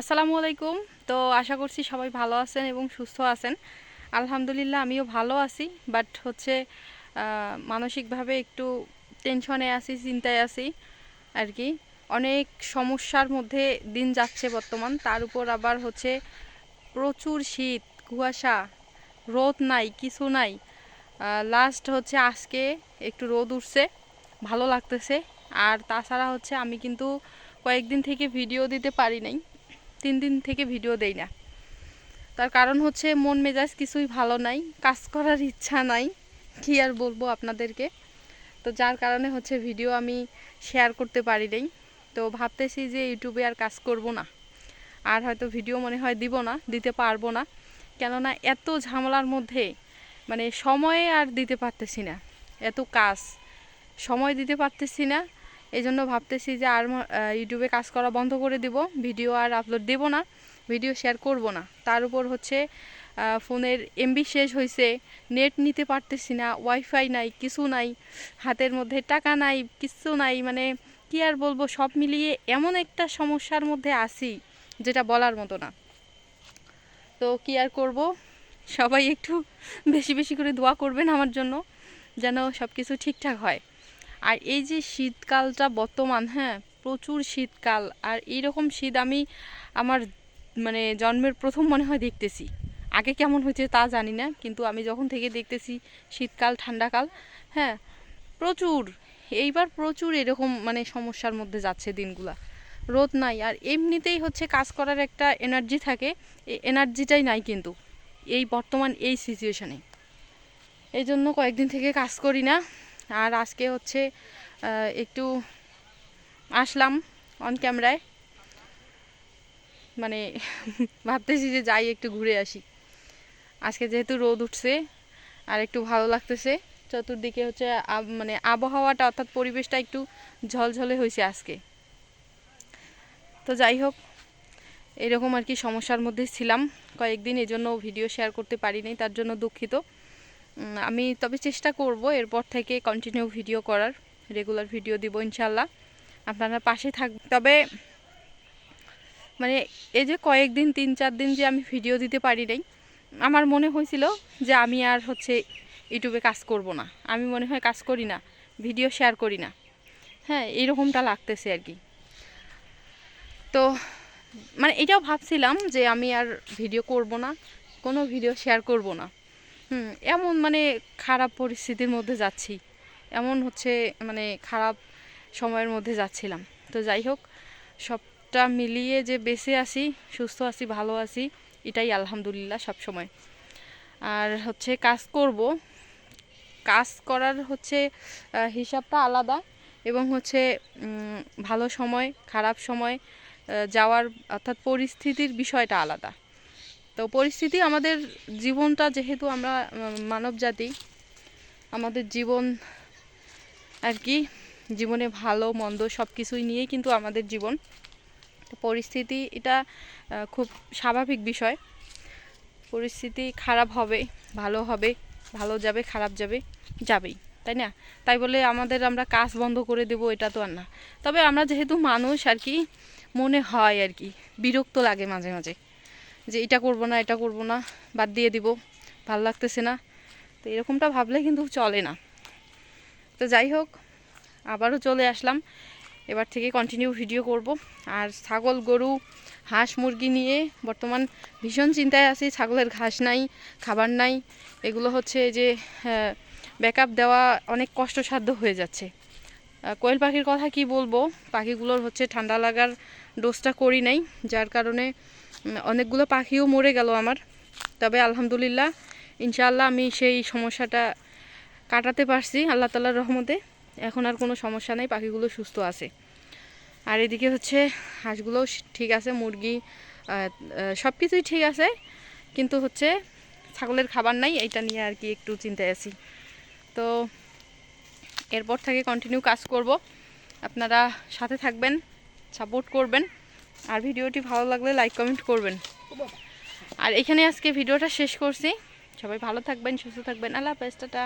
আসসালামু আলাইকুম। তো আশা করছি সবাই ভালো আছেন এবং সুস্থ আছেন। আলহামদুলিল্লাহ, আমিও ভালো আছি বাট হচ্ছে মানসিকভাবে একটু টেনশনে আছি, চিন্তায় আছি আর কি। অনেক সমস্যার মধ্যে দিন যাচ্ছে বর্তমান। তার উপর আবার হচ্ছে প্রচুর শীত, কুয়াশা, রোদ নাই, কিছু নাই। লাস্ট হচ্ছে আজকে একটু রোদ উঠছে, ভালো লাগতেছে। আর তাছাড়া হচ্ছে আমি কিন্তু কয়েকদিন থেকে ভিডিও দিতে পারি নাই। তিন দিন থেকে ভিডিও দেই না। তার কারণ হচ্ছে মন মেজাজ কিছুই ভালো নাই, কাজ করার ইচ্ছা নাই, কি আর বলব আপনাদেরকে? তো যার কারণে হচ্ছে ভিডিও আমি শেয়ার করতে পারি নাই। তো ভাবতেছি যে ইউটিউবে আর কাজ করব না। আর হয়তো ভিডিও মনে হয় দিব না, দিতে পারব না। কেননা এত ঝামেলার মধ্যে মানে সময়ে আর দিতে পারতেছি না। এত কাজ, সময় দিতে পারতেছি না। এই জন্য ভাবতেছি যে আর ইউটিউবে কাজ করা বন্ধ করে দিব, ভিডিও আর আপলোড দেব না, ভিডিও শেয়ার করব না। তার উপর হচ্ছে ফোনের এমবি শেষ হয়েছে নেট নিতে পারতেছি না ওয়াইফাই নাই, কিছু নাই, হাতের মধ্যে টাকা নাই, কিছু নাই মানে কি আর বলব, সব মিলিয়ে এমন একটা সমস্যার মধ্যে আছি, যেটা বলার মতো না। তো কি আর করব? সবাই একটু বেশি বেশি করে দোয়া করবেন আমার জন্য, যেন সব কিছু ঠিকঠাক হয়। আর এই যে শীতকালটা বর্তমান হ্যাঁ প্রচুর শীতকাল, আর এইরকম শীত আমি আমার মানে জন্মের প্রথম মনে হয় দেখতেছি। আগে কেমন হয়েছে তা জানি না, কিন্তু আমি যখন থেকে দেখতেছি শীতকাল, ঠান্ডাকাল হ্যাঁ প্রচুর, এইবার প্রচুর এরকম মানে সমস্যার মধ্যে যাচ্ছে দিনগুলা। রোদ নাই, আর এমনিতেই হচ্ছে কাজ করার একটা এনার্জি থাকে এই এনার্জিটাই নাই কিন্তু, এই বর্তমান এই সিচুয়েশনে এই জন্য কয়েকদিন থেকে কাজ করি না আর আজকে হচ্ছে একটু আসলাম অন ক্যামেরায় মানে ভাবতেছি যে যাই, একটু ঘুরে আসি। আজকে যেহেতু রোদ উঠছে, আর একটু ভালো লাগতেছে, চতুর্দিকে হচ্ছে মানে আবহাওয়াটা অর্থাৎ পরিবেশটা একটু ঝলঝলে হয়েছে আজকে। তো যাই হোক, এরকম আর কি সমস্যার মধ্যে ছিলাম। কয়েকদিন এই জন্য ভিডিও শেয়ার করতে পারিনি, তার জন্য দুঃখিত। আমি তবে চেষ্টা করব এরপর থেকে কন্টিনিউ ভিডিও করার রেগুলার ভিডিও দিব ইনশাল্লাহ আপনারা পাশে থাক তবে মানে এই যে কয়েকদিন, তিন চার দিন যে আমি ভিডিও দিতে পারি নাই, আমার মনে হয়েছিল যে আমি আর হচ্ছে ইউটিউবে কাজ করব না। আমি মনে হয় কাজ করি না ভিডিও শেয়ার করি না। হ্যাঁ এইরকমটা লাগতেছে আর কি। তো মানে এটাও ভাবছিলাম যে আমি আর ভিডিও করব না, কোনো ভিডিও শেয়ার করব না। হুম, এমন মানে খারাপ পরিস্থিতির মধ্যে যাচ্ছি। এমন হচ্ছে মানে খারাপ সময়ের মধ্যে যাচ্ছিলাম। তো যাই হোক, সবটা মিলিয়ে যে বেঁচে আছি, সুস্থ আছি, ভালো আছি, এটাই আলহামদুলিল্লাহ সব সময়। আর হচ্ছে কাজ করব। কাজ করার হচ্ছে হিসাবটা আলাদা এবং হচ্ছে ভালো সময়, খারাপ সময় যাওয়ার অর্থাৎ পরিস্থিতির বিষয়টা আলাদা। তো পরিস্থিতি আমাদের জীবনটা যেহেতু আমরা মানব জাতি আমাদের জীবন আর কি, জীবনে ভালো, মন্দ সব কিছুই নিয়েই কিন্তু আমাদের জীবন। পরিস্থিতি এটা খুব স্বাভাবিক বিষয়। পরিস্থিতি খারাপ হবে, ভালো হবে, ভালো যাবে, খারাপ যাবে, যাবেই, তাই না? তাই বলে আমাদের আমরা কাজ বন্ধ করে দেব, এটা তো আর না। তবে আমরা যেহেতু মানুষ আর কি, মনে হয় আর কি, বিরক্ত লাগে মাঝে মাঝে। যে এটা করব না, এটা করব না, বাদ দিয়ে দিব, ভালো লাগতেছে না। তো এরকমটা ভাবলে কিন্তু চলে না। তো যাই হোক, আবারও চলে আসলাম। এবার থেকে কন্টিনিউ ভিডিও করব। আর ছাগল, গরু, হাঁস, মুরগি নিয়ে বর্তমান ভীষণ চিন্তায় আছি। ছাগলের ঘাস নাই, খাবার নাই। এগুলো হচ্ছে যে ব্যাকআপ দেওয়া অনেক কষ্টসাধ্য হয়ে যাচ্ছে। কোয়েল পাখির কথা কি বলব? পাখিগুলোর হচ্ছে ঠান্ডা লাগার ডোজটা করি নাই, যার কারণে অনেকগুলো পাখিও মরে গেল আমার। তবে আলহামদুলিল্লাহ, ইনশাআল্লাহ আমি সেই সমস্যাটা কাটাতে পারছি আল্লাহ তালার রহমতে। এখন আর কোনো সমস্যা নেই, পাখিগুলো সুস্থ আছে। আর এদিকে হচ্ছে, হাঁসগুলোও ঠিক আছে, মুরগি সব কিছুই ঠিক আছে। কিন্তু হচ্ছে, ছাগলের খাবার নাই, এইটা নিয়ে আর কি একটু চিন্তায় আছি। তো এরপর থেকে কন্টিনিউ কাজ করব। আপনারা সাথে থাকবেন সাপোর্ট করবেন। আর ভিডিওটি ভালো লাগলে লাইক, কমেন্ট করবেন। আর এখানে আজকে ভিডিওটা শেষ করছি। সবাই ভালো থাকবেন, সুস্থ থাকবেন। আল্লাহ হাফেজ, টাটা।